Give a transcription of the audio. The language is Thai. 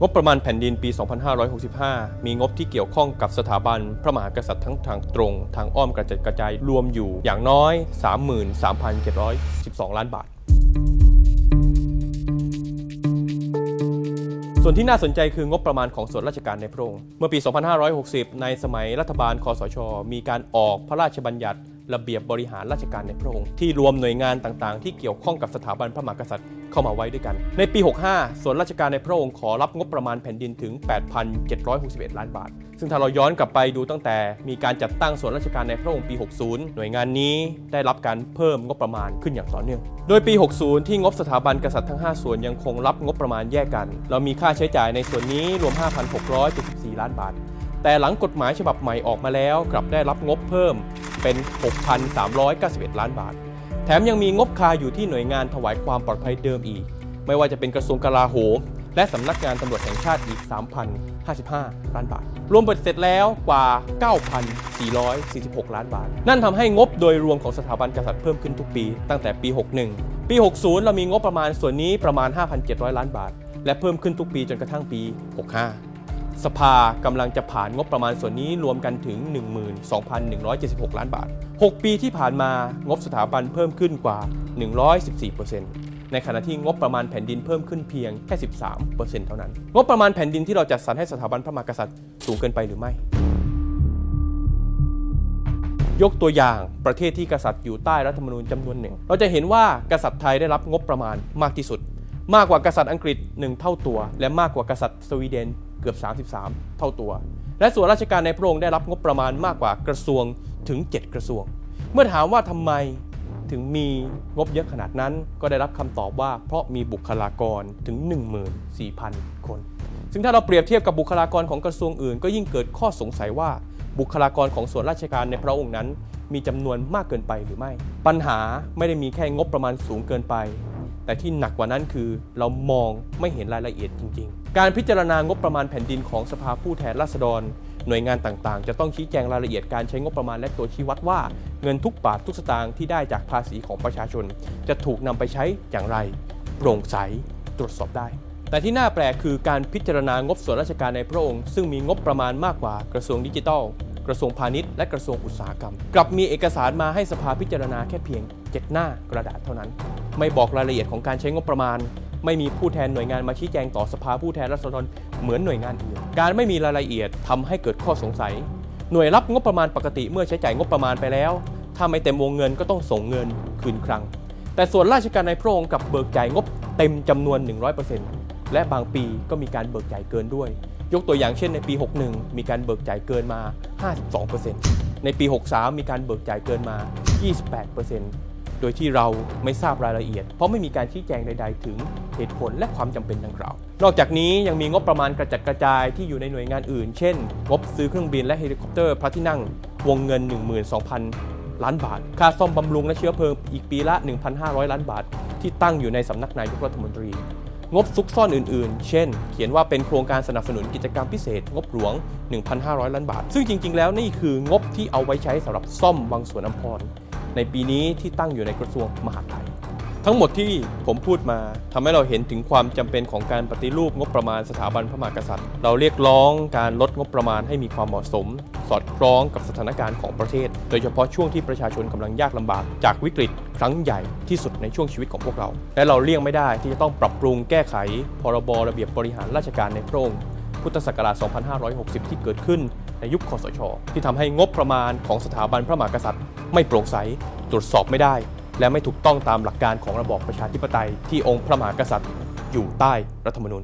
งบประมาณแผ่นดินปี 2565 มีงบที่เกี่ยวข้องกับสถาบันพระมหากษัตริย์ทั้งทางตรง ทางอ้อมกระจัดกระจายรวมอยู่อย่างน้อย 33,712 ล้านบาท ส่วนที่น่าสนใจคืองบประมาณของส่วนราชการในพระองค์ เมื่อปี 2560 ในสมัยรัฐบาลคอสช มีการออกพระราชบัญญัติ ระเบียบบริหารราชการในพระองค์ ที่รวมหน่วยงานต่างๆ ที่เกี่ยวข้องกับสถาบันพระมหากษัตริย์เข้ามาไว้ด้วยกัน ในปี 65 ส่วนราชการในพระองค์ขอรับงบประมาณแผ่นดินถึง 8,761 ล้านบาท ซึ่งถ้าเราย้อนกลับไปดูตั้งแต่มีการจัดตั้งส่วนราชการในพระองค์ปี 60 หน่วยงานนี้ได้รับการเพิ่มงบประมาณขึ้นอย่างต่อเนื่อง โดยปี 60 ที่งบสถาบันกษัตริย์ทั้ง 5 ส่วนยังคงรับงบประมาณแยกกัน เรามีค่าใช้จ่ายในส่วนนี้รวม 5,674 ล้านบาทแต่หลังกฎหมายฉบับใหม่ออกมาแล้ว กลับได้รับงบเพิ่ม เป็น 6,391 ล้านบาท แถมยังมีงบคาอยู่ที่หน่วยงานถวายความปลอดภัยเดิมอีก ไม่ว่าจะเป็นกระทรวงกลาโหม และสำนักงานตำรวจแห่งชาติอีก 3,055 ล้านบาท รวมเบ็ดเสร็จแล้วกว่า 9,446 ล้านบาท นั่นทำให้งบโดยรวมของสถาบันกษัตริย์เพิ่มขึ้นทุกปี ตั้งแต่ปี 61 ปี 60 เรามีงบประมาณส่วนนี้ประมาณ 5,700 ล้านบาท และเพิ่มขึ้นทุกปีจนกระทั่งปี 65 สภากำลังจะผ่านงบประมาณส่วนนี้รวมกันถึง 12,176 ล้านบาท 6 ปีที่ผ่านมางบสถาบันเพิ่มขึ้นกว่า 114%ในขณะที่งบประมาณแผ่นดินเพิ่มขึ้นเพียงแค่ 13%เท่านั้น งบประมาณแผ่นดินที่เราจัดสรรให้สถาบันพระมหากษัตริย์สูงเกินไปหรือไม่ ยกตัวอย่างประเทศที่กษัตริย์อยู่ใต้รัฐธรรมนูญจำนวนหนึ่ง เราจะเห็นว่ากษัตริย์ไทยได้รับงบประมาณมากที่สุด มากกว่ากษัตริย์อังกฤษ 1 เท่าตัว และมากกว่ากษัตริย์สวีเดนเกือบ 33 เท่าตัว และส่วนราชการในพระองค์ได้รับงบประมาณมากกว่ากระทรวงถึง 7 กระทรวง เมื่อถามว่าทำไมถึงมีงบเยอะขนาดนั้น ก็ได้รับคำตอบว่าเพราะมีบุคลากรถึง 14,000 คน ซึ่งถ้าเราเปรียบเทียบกับบุคลากรของกระทรวงอื่น ก็ยิ่งเกิดข้อสงสัยว่าบุคลากรของส่วนราชการในพระองค์นั้น มีจำนวนมากเกินไปหรือไม่ ปัญหาไม่ได้มีแค่งบประมาณสูงเกินไป แต่ที่หนักกว่านั้นคือเรามองไม่เห็นรายละเอียดจริง ๆ การพิจารณางบประมาณแผ่นดินของสภาผู้แทนราษฎร หน่วยงานต่างๆ จะต้องชี้แจงรายละเอียดการใช้งบประมาณและตัวชี้วัดว่าเงินทุกบาททุกสตางค์ที่ได้จากภาษีของประชาชน จะถูกนำไปใช้อย่างไรโปร่งใสตรวจสอบได้ แต่ที่น่าแปลกคือการพิจารณางบส่วนราชการในพระองค์ ซึ่งมีงบประมาณมากกว่ากระทรวงดิจิทัล กระทรวงพาณิชย์และกระทรวงอุตสาหกรรม กลับมีเอกสารมาให้สภาพิจารณาแค่เพียง 7 หน้ากระดาษเท่านั้น ไม่บอกรายละเอียดของการใช้งบประมาณ ไม่มีผู้แทนหน่วยงานมาชี้แจงต่อสภาผู้แทนราษฎรเหมือนหน่วยงานอื่นการไม่มีรายละเอียดทำให้เกิดข้อสงสัย หน่วยรับงบประมาณปกติเมื่อใช้จ่ายงบประมาณไปแล้ว ถ้าไม่เต็มวงเงินก็ต้องส่งเงินคืนครั้ง แต่ส่วนราชการในพระองค์กลับเบิกจ่ายงบเต็มจำนวน 100%และบางปีก็มีการเบิกจ่ายเกินด้วย ยกตัวอย่างเช่นในปี 61 มีการเบิกจ่ายเกินมา 52%ในปี 63 มีการเบิกจ่ายเกินมา 28%โดยที่เราไม่ทราบรายละเอียด เพราะไม่มีการชี้แจงใด ๆ ถึงเหตุผลและความจำเป็นดังกล่าว นอกจากนี้ยังมีงบประมาณกระจัดกระจายที่อยู่ในหน่วยงานอื่น เช่น งบซื้อเครื่องบินและเฮลิคอปเตอร์พระที่นั่ง วงเงิน 12,000 ล้านบาท ค่าซ่อมบำรุงและเชื้อเพลิงอีกปีละ 1,500 ล้านบาท ที่ตั้งอยู่ในสำนักนายกรัฐมนตรี งบซุกซ่อนอื่นๆ เช่น เขียนว่าเป็นโครงการสนับสนุนกิจกรรมพิเศษ งบหลวง 1,500 ล้านบาท ซึ่งจริง ๆ แล้วนี่คืองบที่เอาไว้ใช้สำหรับซ่อมบางสวนอำพร ในปีนี้ที่ตั้งอยู่ในกระทรวงมหาดไทย ทั้งหมดที่ผมพูดมาทำให้เราเห็นถึงความจำเป็นของการปฏิรูปงบประมาณสถาบันพระมหากษัตริย์ เราเรียกร้องการลดงบประมาณให้มีความเหมาะสม สอดคล้องกับสถานการณ์ของประเทศ โดยเฉพาะช่วงที่ประชาชนกำลังยากลำบาก จากวิกฤตครั้งใหญ่ที่สุดในช่วงชีวิตของพวกเรา และเราเลี่ยงไม่ได้ที่จะต้องปรับปรุงแก้ไข พรบระเบียบบริหารราชการในพระองค์พุทธศักราช 2560 ที่เกิดขึ้นในยุคคอสช ที่ทำให้งบประมาณของสถาบันพระมหากษัตริย์ ไม่โปร่งใส ตรวจสอบไม่ได้ และไม่ถูกต้องตามหลักการของระบอบประชาธิปไตยที่องค์พระมหากษัตริย์ อยู่ใต้รัฐธรรมนูญ